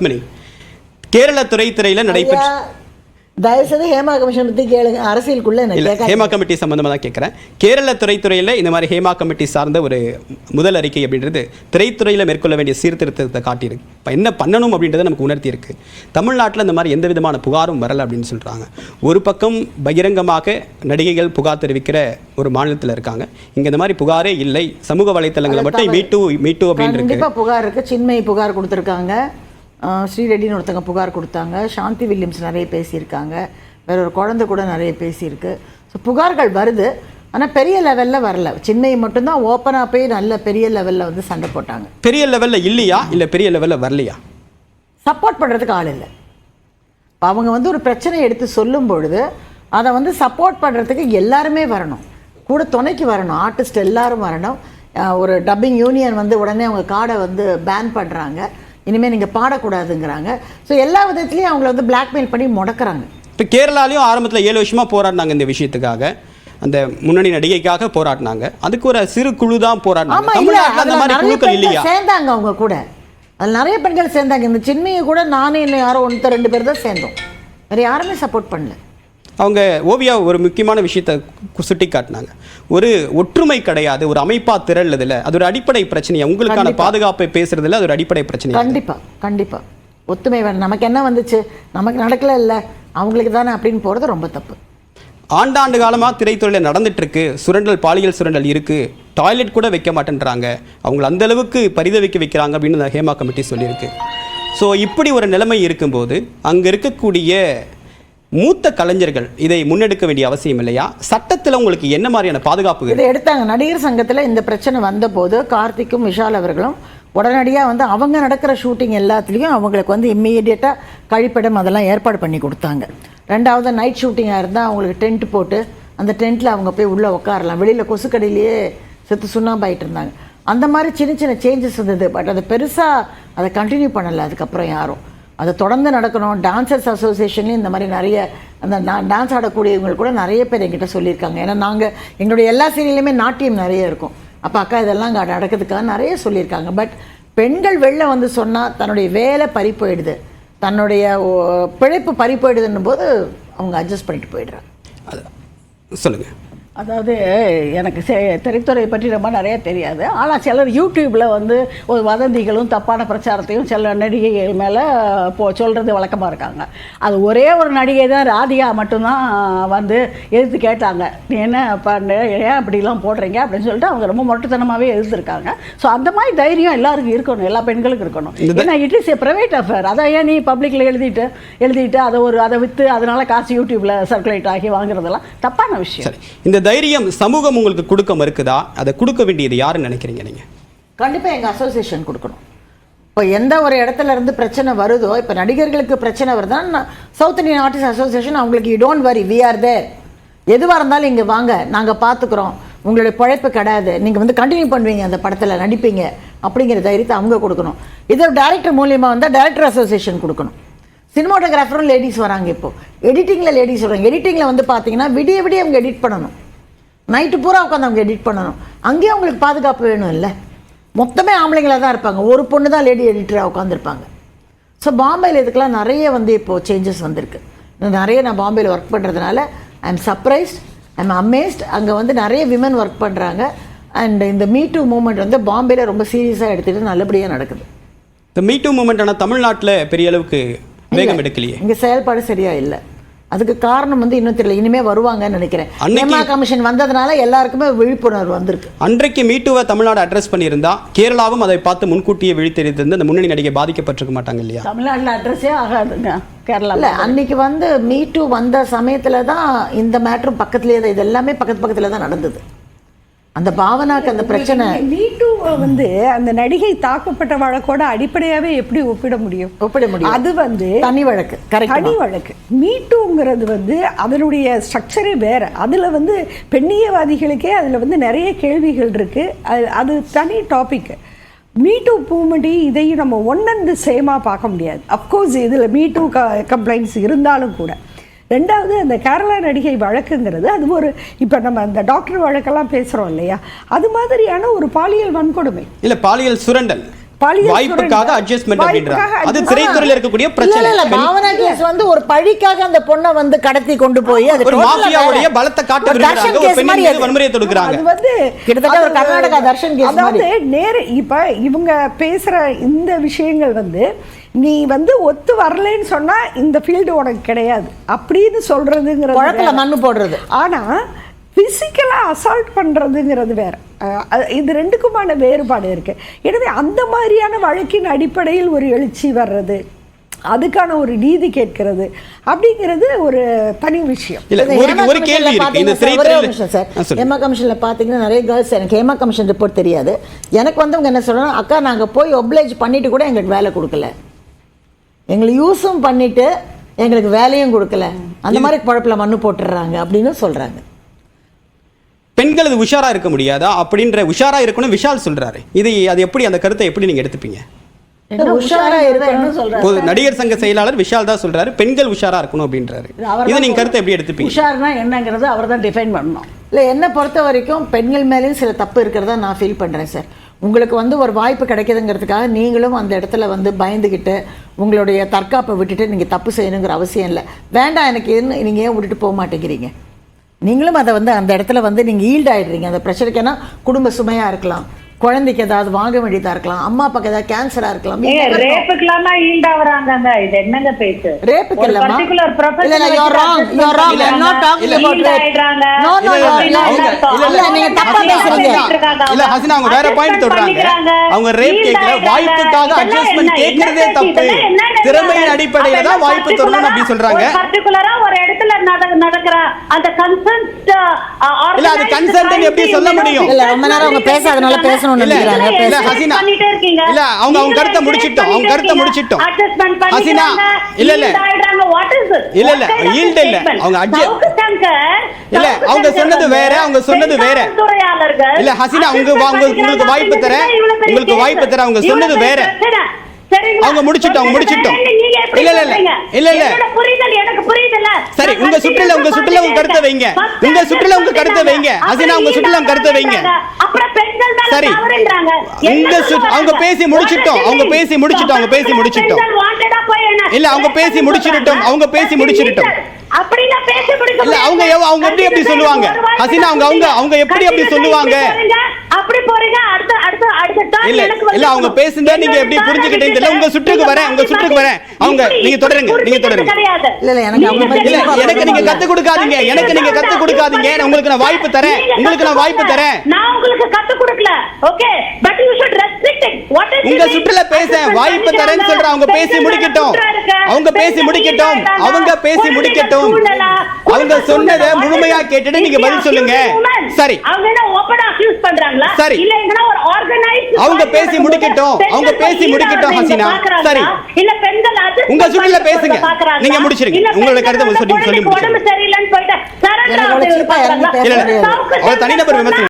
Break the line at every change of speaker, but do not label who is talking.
பத்மினி. கேரள துறைத்துறையில நடைபெற்ற
தயவுசெய்து ஹேமா கமிஷன் பத்தி கேளுங்க. அரசியலுக்குள்ள
இல்ல. ஹேமா கமிட்டி சம்பந்தமா தான் கேட்குறேன் கேரள துறைத்துறையில இந்த மாதிரி ஹேமா கமிட்டி சார்ந்த ஒரு முதல் அறிக்கை அப்படின்றது திரைத்துறையில மேற்கொள்ள வேண்டிய சீர்திருத்தத்தை காட்டியிருக்கு. இப்போ என்ன பண்ணணும் அப்படின்றத நமக்கு உணர்த்தி இருக்கு தமிழ்நாட்டில் இந்த மாதிரி எந்த விதமான புகாரும் வரல அப்படின்னு சொல்றாங்க. ஒரு பக்கம் பகிரங்கமாக நடிகைகள் புகார் தெரிவிக்கிற ஒரு மாநிலத்தில் இருக்காங்க. இங்க இந்த மாதிரி புகாரே இல்லை. சமூக வலைத்தளங்களை மட்டும் மீட்டு மீட்டு அப்படின்னு இருக்கு.
புகார் இருக்கு. சின்மயி புகார் கொடுத்துருக்காங்க. ஸ்ரீரெட்டின்னு ஒருத்தங்க புகார் கொடுத்தாங்க. சாந்தி வில்லியம்ஸ் நிறைய பேசியிருக்காங்க. வேற ஒரு குழந்தை கூட நிறைய பேசியிருக்கு. ஸோ புகார்கள் வருது. ஆனா பெரிய லெவல்ல வரல. சின்மயி மட்டும்தான் ஓப்பனாக போய் நல்ல பெரிய லெவல்ல வந்து சண்டை போட்டாங்க.
பெரிய லெவல்ல இல்லையா? இல்ல பெரிய லெவல்ல வரலையா?
சப்போர்ட் பண்ணுறதுக்கு ஆள் இல்லை. அவங்க வந்து ஒரு பிரச்சனை எடுத்து சொல்லும் பொழுது அதை வந்து சப்போர்ட் பண்ணுறதுக்கு எல்லாருமே வரணும். கூட துணைக்கு வரணும். ஆர்டிஸ்ட் எல்லாரும் வரணும். ஒரு டப்பிங் யூனியன் வந்து உடனே அவங்க கார்டை வந்து பேன் பண்ணுறாங்க இனிமேல் நீங்கள் பாடக்கூடாதுங்கிறாங்க. ஸோ எல்லா விதத்துலேயும் அவங்கள வந்து பிளாக்மெயில் பண்ணி முடக்குறாங்க.
இப்போ கேரளாலையும் ஆரம்பத்தில் ஏழு வருஷமா போராடினாங்க இந்த விஷயத்துக்காக. அந்த முன்னணி நடிகைக்காக போராடினாங்க. அதுக்கு ஒரு சிறு குழு தான் போராடினாங்க.
இல்ல.
தமிழ்நாட்டில் அந்த மாதிரி குழுக்கள் இல்லையா?
சேர்ந்தாங்க அவங்க கூட. அதுல நிறைய பெண்கள் சேர்ந்தாங்க. இந்த சின்மையை கூட நானே இன்னும் யாரோ ஒருத்தர் ரெண்டு பேர் தான் சேர்ந்தோம். வேற யாருமே சப்போர்ட் பண்ணல.
அவங்க ஓவியா ஒரு முக்கியமான விஷயத்தை சுட்டி காட்டினாங்க ஒரு ஒற்றுமை கிடையாது ஒரு அமைப்பா திரள்றதுல அது ஒரு அடிப்படை பிரச்சனையா? உங்களுக்கான. பாதுகாப்பை பேசுறதுல அது ஒரு அடிப்படை பிரச்சனை
கண்டிப்பா கண்டிப்பா. ஒத்துமை வேணும். நமக்கு என்ன வந்துச்சு? நமக்கு நடக்கல இல்ல. அவங்களுக்கு தானே அப்படின்னு போறது ரொம்ப தப்பு.
ஆண்டாண்டு காலமா திரைத்துறையில நடந்துட்டு இருக்கு சுரண்டல் பாலியல் சுரண்டல் இருக்கு. டாய்லெட் கூட வைக்க மாட்டேன்றாங்க. அவங்கள அந்த அளவுக்கு பரிதவிக்க வைக்கிறாங்க அப்படின்னு ஹேமா கமிட்டி சொல்லியிருக்கு. ஸோ இப்படி ஒரு நிலைமை இருக்கும்போது அங்க இருக்கக்கூடிய மூத்த கலைஞர்கள் இதை முன்னெடுக்க வேண்டிய அவசியம் இல்லையா? சட்டத்துல உங்களுக்கு என்ன மாதிரியான பாதுகாப்பு
இதை எடுத்தாங்க. நடிகர் சங்கத்துல இந்த பிரச்சனை வந்தபோது கார்த்திக்கும் விஷால் அவர்களும் உடனடியா வந்து அவங்க நடக்கிற ஷூட்டிங் எல்லாத்துலேயும் அவங்களுக்கு வந்து இம்மீடியட்டாக கழிப்பிடம் அதெல்லாம் ஏற்பாடு பண்ணி கொடுத்தாங்க. ரெண்டாவது நைட் ஷூட்டிங்காக இருந்தால் அவங்களுக்கு டென்ட் போட்டு அந்த டென்ட்டில் அவங்க போய் உள்ளே உட்காரலாம் வெளியில் கொசுக்கடியிலேயே செத்து சுண்ணாம்பாயிட்டு இருந்தாங்க. அந்த மாதிரி சின்ன சின்ன சேஞ்சஸ் இருந்தது. பட் அதை பெருசாக அதை கண்டினியூ பண்ணலை. அதுக்கப்புறம் யாரும். அது தொடர்ந்து நடக்கணும். டான்சர்ஸ் அசோசியேஷன்லேயும் இந்த மாதிரி நிறைய அந்த டான்ஸ் ஆடக்கூடியவங்க கூட நிறைய பேர் எங்கிட்ட சொல்லியிருக்காங்க. ஏன்னா நாங்கள் எங்களுடைய எல்லா சீரியல்லையுமே நாட்டியம் நிறைய இருக்கும். அப்போ அக்கா இதெல்லாம் இங்கே நடக்கிறதுக்காக நிறைய சொல்லியிருக்காங்க. பட் பெண்கள் வெளில வந்து சொன்னால் தன்னுடைய வேலை பறி போயிடுது தன்னுடைய ஓ, பிழைப்பு பறி போயிடுதுன்னும் போது அவங்க அட்ஜஸ்ட் பண்ணிட்டு போயிடுறாங்க.
சொல்லுங்கள்
அதாவது எனக்கு செ- திரைத்துறை பற்றி ரொம்ப நிறைய தெரியாது. ஆனால் சிலர் யூடியூப்பில் வந்து ஒரு வதந்திகளும் தப்பான பிரச்சாரத்தையும் சில நடிகைகள் மேலே போ சொல்கிறது வழக்கமாக இருக்காங்க. அது ஒரே ஒரு நடிகை தான் ராதிகா மட்டும்தான் வந்து எதிர்த்து கேட்டாங்க. நீ என்ன பண்ண? ஏன் அப்படிலாம் போடுறீங்க? அப்படின்னு சொல்லிட்டு அவங்க ரொம்ப மொட்டத்தனமாகவே எதிர்த்துருக்காங்க. ஸோ அந்த மாதிரி தைரியம் எல்லாருக்கும் இருக்கணும். எல்லா பெண்களுக்கும் இருக்கணும். ஏன்னா it is a private affair அதை ஏன் நீ பப்ளிக்கில் எழுதிட்டு எழுதிட்டு அதை ஒரு அதை விற்று அதனால காசு யூடியூப்பில் சர்க்குலேட் ஆகி வாங்குறதெல்லாம் தப்பான விஷயம்.
இந்த தைரியம் சமூகம் உங்களுக்கு கொடுக்க மறுக்குதா? அதை கொடுக்க வேண்டியது யாருன்னு நினைக்கிறீங்க நீங்கள்
கண்டிப்பாக எங்கள் அசோசியேஷன் கொடுக்கணும். இப்போ எந்த ஒரு இடத்துல இருந்து பிரச்சனை வருதோ இப்போ நடிகர்களுக்கு பிரச்சனை வருதுன்னா சவுத் இந்தியன் ஆர்டிஸ்ட் அசோசியேஷன் அவங்களுக்கு you don't worry we are there எதுவாக இருந்தாலும் இங்கே வாங்க நாங்கள் பார்த்துக்குறோம் உங்களுடைய பழைப்பு கிடையாது. நீங்கள் வந்து கண்டினியூ பண்ணுவீங்க அந்த படத்தில் நடிப்பீங்க அப்படிங்கிற தைரியத்தை அவங்க கொடுக்கணும். இதை டேரக்டர் மூலியமாக வந்தால் டேரக்டர் அசோசியேஷன் கொடுக்கணும். சினிமாட்டோகிராஃபரும் லேடிஸ் வராங்க இப்போ. எடிட்டிங்கில் லேடிஸ் வராங்க. எடிட்டிங்கில் வந்து பார்த்தீங்கன்னா விடிய விடிய அவங்க எடிட் பண்ணணும். நைட்டு பூரா உட்காந்து அவங்க எடிட் பண்ணணும். அங்கேயும் அவங்களுக்கு பாதுகாப்பு வேணும் இல்லை மொத்தமே ஆம்பளைங்களாக தான் இருப்பாங்க. ஒரு பொண்ணு தான் லேடி எடிட்டராக உட்காந்துருப்பாங்க ஸோ பாம்பேயில் இதுக்கெல்லாம் நிறைய வந்து இப்போது சேஞ்சஸ் வந்திருக்கு. நிறைய நான் பாம்பேயில் ஒர்க் பண்ணுறதுனால I am surprised I am amazed அங்கே வந்து நிறைய விமன் ஒர்க் பண்ணுறாங்க அண்ட் இந்த மீ டூ மூமெண்ட் வந்து பாம்பேயில் ரொம்ப சீரியஸாக எடுத்துகிட்டு நல்லபடியாக நடக்குது.
இந்த மீட்டு மூமெண்ட் ஆனால் தமிழ்நாட்டில் பெரிய அளவுக்கு வேகம் எடுக்கலையே.
இங்கே செயல்பாடு சரியா இல்லை. அதுக்கு காரணம் வந்து இன்னும் தெரியல. இனிமே வருவாங்கன்னு நினைக்கிறேன்.
அன்னைக்கு-
ஹேமா கமிஷன் வந்ததுனால எல்லாருக்குமே விழிப்புணர்வு வந்திருக்கு.
அன்றைக்கு மீட்டுவை தமிழ்நாடு அட்ரஸ் பண்ணியிருந்தா கேரளாவும் அதை பார்த்து முன்கூட்டியே விழித்தெரிந்து அந்த முன்னணி நடிகை பாதிக்கப்பட்டிருக்க மாட்டாங்க இல்லையா?
தமிழ்நாட்டில் அட்ரஸே ஆகாதுங்க கேரளா
இல்ல அன்னைக்கு வந்து மீ டூ வந்த சமயத்துல தான் இந்த மேட்ரும் பக்கத்துலயே தான் இது எல்லாமே பக்கத்து பக்கத்துல தான் நடந்தது. அந்த பாவனாக்கு அந்த பிரச்சனை.
மீட்டு வந்து அந்த நடிகை தாக்கப்பட்ட வழக்கோட அடிப்படையாவே எப்படி ஒப்பிட முடியும்?
ஒப்பிட முடியும்.
அது வந்து
தனி வழக்கு
தனி வழக்கு. மீட்டுங்கிறது வந்து அதனுடைய ஸ்ட்ரக்சரே வேற. அதுல வந்து பெண்ணியவாதிகளுக்கே அதுல வந்து நிறைய கேள்விகள் இருக்கு. அது அது தனி டாபிக் மீட்டு மூமெண்ட்டி இதையும் நம்ம ஒன் அண்ட் சேமாக பார்க்க முடியாது. அஃப்கோர்ஸ் இதில் மீட்டு க கம்ப்ளைண்ட்ஸ் இருந்தாலும் கூட. ரெண்டாவது அந்த கேரளா நடிகை வழக்குங்கிறது அது ஒரு இப்போ நம்ம அந்த டாக்டர் வழக்கெல்லாம் பேசுகிறோம் இல்லையா அது மாதிரியான ஒரு பாலியல் வன்கொடுமை
இல்லை பாலியல் சுரண்டல்
பாலியல்
வாய்ப்புக்காக
சுரண்டல்,
adjustment
வாய்ப்புக்காக
அப்படின்றாங்க. அது
adjustment.
திரைத்துறையில இருக்கக்கூடிய
இல்ல
பிரச்சனை
இல்ல
பெண்-
பாவனா கேஸ் வந்து ஒரு பழிக்காக அந்த பொண்ணை வந்து கடத்தி கொண்டு போய் அது
ஒரு மாஃபியாவுடைய. பலத்தை காட்ட
ஒரு
விரும்புறாங்க
தர்ஷன்
ஒரு
case
பெண்ணின்
மாதிரி
மீது
அது.
வன்முறையை தொடுக்கிறாங்க
அது வந்து
கிட்டத்தட்ட ஒரு கர்நாடகா தர்ஷன்
அதாவது
மாதிரி.
நேரு இப்ப இவங்க பேசுற இந்த விஷயங்கள் வந்து நீ வந்து ஒத்து வரலைன்னு சொன்னா இந்த ஃபீல்டு உனக்கு கிடையாது. அப்படின்னு சொல்றதுங்கிறது
குளத்துல
வேற.
மண்ணு போடுறது.
ஆனா பிசிக்கலாக அசால்ட் பண்ணுறதுங்கிறது வேற. இது ரெண்டுக்குமான வேறுபாடு இருக்கு. எனவே அந்த மாதிரியான வழக்கின் அடிப்படையில் ஒரு எழுச்சி வர்றது அதுக்கான ஒரு நீதி கேட்கிறது அப்படிங்கிறது ஒரு தனி விஷயம்.
கமிஷன்ல பாத்தீங்கன்னா. ஹேமா கமிஷன்ல பாத்தீங்கன்னா நிறைய கேர்ள்ஸ் எனக்கு ஹேமா கமிஷன் ரிப்போர்ட் தெரியாது. எனக்கு வந்தவங்க என்ன சொல்றாங்க அக்கா நாங்க போய் ஒப்ளைஜ் பண்ணிட்டு கூட எங்களுக்கு வேலை கொடுக்கல. எங்களை யூஸும் பண்ணிட்டு எங்களுக்கு வேலையும் கொடுக்கல. அந்த மாதிரி குழப்பில் மண்ணு போட்டுடுறாங்க அப்படின்னு சொல்றாங்க.
பெண்கள் அது உஷாரா இருக்க முடியாதா? அப்படின்ற உஷாரா இருக்கணும் விஷால் சொல்றாரு. இது அது எப்படி அந்த கருத்தை எப்படி நீங்க எடுத்துப்பீங்க? நடிகர் சங்க செயலாளர் விஷால் தான் சொல்றாரு. பெண்கள் உஷாரா இருக்கணும் அப்படின்றாரு.
இது
நீங்க கருத்தை எப்படி எடுத்துப்பீங்க?
உஷார்னா என்னங்கிறது அவர் தான் டிஃபைன் பண்ணணும்.
இல்லை என்னை பொறுத்த வரைக்கும் பெண்கள் மேலேயும் சில தப்பு இருக்கிறதா நான் ஃபீல் பண்ணுறேன் சார் உங்களுக்கு வந்து ஒரு வாய்ப்பு கிடைக்கிதுங்கிறதுக்காக நீங்களும் அந்த இடத்துல வந்து பயந்துக்கிட்டு உங்களுடைய தற்காப்பை விட்டுட்டு நீங்கள் தப்பு செய்யணுங்கிற அவசியம் இல்லை. வேண்டாம் எனக்கு என்ன நீங்கள் ஏன் விட்டுட்டு போக மாட்டேங்கிறீங்க? நீங்களும் அதை வந்து அந்த இடத்துல வந்து நீங்கள் ஈல்டாயிடுறீங்க அந்த ப்ரெஷருக்கு ஏன்னா குடும்ப சுமையாக இருக்கலாம். குழந்தைக்கு ஏதாவது வாங்க வேண்டியதாக இருக்கலாம் அம்மா அப்பாக்கு ஏதாவது கேன்சராக இருக்கலாம்
ரேப்புக்கெல்லாம் ஈல்ட் இது என்னங்க பேச்சு
ரேப்புக்கு இல்ல, இல்ல,
இல்ல,
நீங்க தப்பா பேசுறீங்க.
இல்ல. ஹசினா அவங்க வேற பாயிண்ட் சொல்றாங்க. அவங்க ரேப்
ஆயிடுறாங்க.
வாய்ப்புக்காக? கேட்கறதே
என்ன
தப்பு திறமையின்? அடிப்படையில தான் வாய்ப்பு தரணும் அப்படி சொல்றாங்க
ஒரு இடத்துல அந்த consent, uh,
இல்ல, அது ன்னு எப்படி சொல்ல முடியும்?
இல்ல, ரொம்ப நேரம் அவங்க பேசாதனால பேசணும்னு
இல்ல,
நினைக்கிறாங்க.
இல்ல, ஹசினா.
பண்ணிட்டே இருக்கீங்க.
இல்ல, அவங்க அவங்க கருத்தை முடிச்சிட்டோம். அவங்க கருத்தை. முடிச்சிட்டோம். ஹசினா. இல்ல, இல்ல. இல்ல, இல்ல, yield இல்ல. அவங்க இல்ல, அவங்க சொன்னது வேற, அவங்க சொன்னது வேற. இல்ல, ஹசினா, உங்க- உங்களுக்கு வாய்ப்பு தரேன். உங்களுக்கு. வாய்ப்பு தரேன். அவங்க சொன்னது வேற. அவங்க முடிச்சிட்டோம், அவங்க முடிச்சிட்டோம். இல்ல, இல்ல, இல்ல. இல்ல, இல்ல.
புரிதல் எனக்கு புரியுதுல்ல.
சரி உங்க சுற்றுல உங்க சுற்றுல உங்க கருத்தை வைங்க உங்க சுற்றுல உங்க. கருத்தை வைங்க ஹசினா உங்க சுற்றுல கருத்தை வைங்க சரி. உங்க அவங்க? பேசி முடிச்சிட்டோம். அவங்க? பேசி முடிச்சிட்டோம். அவங்க பேசி முடிச்சிட்டோம். இல்ல, அவங்க பேசி முடிச்சிடட்டும். அவங்க பேசி
முடிக்க
இல்ல, அவங்க அவங்க எப்படி அப்படி சொல்லுவாங்க? ஹசினா, அவங்க- அவங்க- அவங்க எப்படி அப்படி சொல்லுவாங்க?
அப்படி போறீங்க அடுத்த அடுத்த அடுத்த
இல்ல இல்ல அவங்க. பேசுனதா நீங்க எப்படி புரிஞ்சுக்கிட்டீங்க தெரியல. உங்க சுற்றுக்கு வரேன் உங்க சுற்றுக்கு வரேன். அவங்க நீங்க தொடருங்க நீங்க தொடருங்க.
இல்ல, இல்ல, எனக்கு அவங்க
இல்ல எனக்கு நீங்க கத்து கொடுக்காதீங்க எனக்கு நீங்க கத்து கொடுக்காதீங்க. நான் உங்களுக்கு நான் வாய்ப்பு தரேன். உங்களுக்கு நான் வாய்ப்பு. தரேன்.
நான் உங்களுக்கு கத்து கொடுக்கல. Okay? But you should restrict it what is
உங்க சுற்றுல பேச வாய்ப்பு தரேன்னு சொல்ற அவங்க பேசி முடிக்கட்டும். அவங்க பேசி முடிக்கட்டும். அவங்க பேசி முடிக்கட்டும். அவங்க சொன்னதை முழுமையா கேட்டுட்டு நீங்க பதில் சொல்லுங்க சரி
அவங்க என்ன ஓபனா அக்யூஸ் பண்றாங்களா
சரி. அவங்க பேசி முடிக்கட்டும். அவங்க பேசி முடிக்கட்டும், ஹசீனா. சரி.
இல்ல பெண்கள் adjust
உங்க சுற்றுல பேசுங்க. நீங்க முடிச்சிருங்க. உங்களோட கருத்தை
வந்து
சொல்லி- சொல்லி முடிச்சிருங்க. தனிநபர் விமர்சனம்